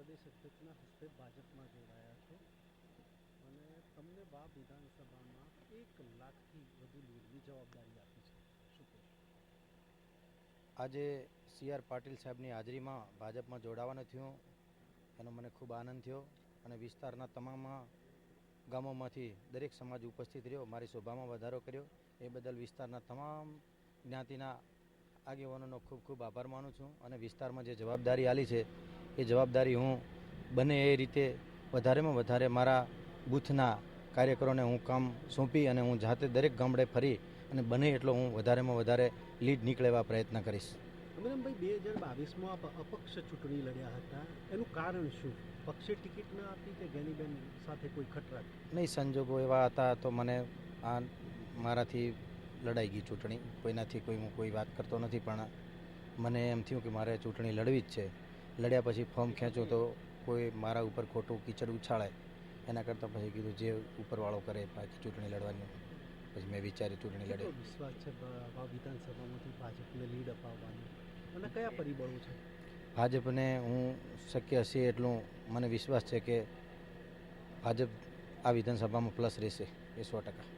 પ્રદેશ અધ્યક્ષના હસ્તે ભાજપમાં જોડાયા છો. અને તમને બા વિધાનસભામાં એક લાખથી વધુ લીડની જવાબદારી આપી છે. શું આજે સી આર પાટીલ સાહેબની હાજરીમાં ભાજપમાં જોડાવાનું થયું. એનો મને ખૂબ આનંદ થયો અને વિસ્તારના તમામ ગામોમાંથી દરેક સમાજ ઉપસ્થિત રહ્યો, મારી શોભામાં વધારો કર્યો. એ બદલ વિસ્તારના તમામ જ્ઞાતિના આગેવાનોનો ખૂબ ખૂબ આભાર માનું છું અને વિસ્તારમાં જે જવાબદારી આલી છે એ જવાબદારી હું બને એ રીતે વધારેમાં વધારે મારા બૂથના કાર્યકરોને હું કામ સોંપી અને હું જાતે દરેક ગામડે ફરી અને બને એટલો હું વધારેમાં વધારે લીડ નીકળેવા પ્રયત્ન કરીશ. અમરમભાઈ બે હજાર બાવીસમાં આપ અપક્ષ ચૂંટણી લડ્યા હતા. એનું કારણ શું? પક્ષે ટિકિટ ન આપી કે ગેનીબેન સાથે કોઈ ખટરા નહીં સંજોગો એવા હતા તો મને આ મારાથી લડાઈ ગઈ ચૂંટણી. કોઈનાથી કોઈ હું કોઈ વાત કરતો નથી પણ મને એમ થયું કે મારે ચૂંટણી લડવી જ છે. લડ્યા પછી ફોર્મ ખેંચો તો કોઈ મારા ઉપર ખોટું કીચડ ઉછાળે એના કરતાં પછી કીધું જે ઉપરવાળો કરે બાકી ચૂંટણી લડવાની. પછી મેં વિચાર્યું ચૂંટણી લડે. વિશ્વાસ છે વિધાનસભામાંથી ભાજપને લીડ અપાવવાની? અને કયા પરિબળો છે? ભાજપને હું શક્ય હશે એટલું મને વિશ્વાસ છે કે ભાજપ આ વિધાનસભામાં પ્લસ રહેશે એ સો ટકા.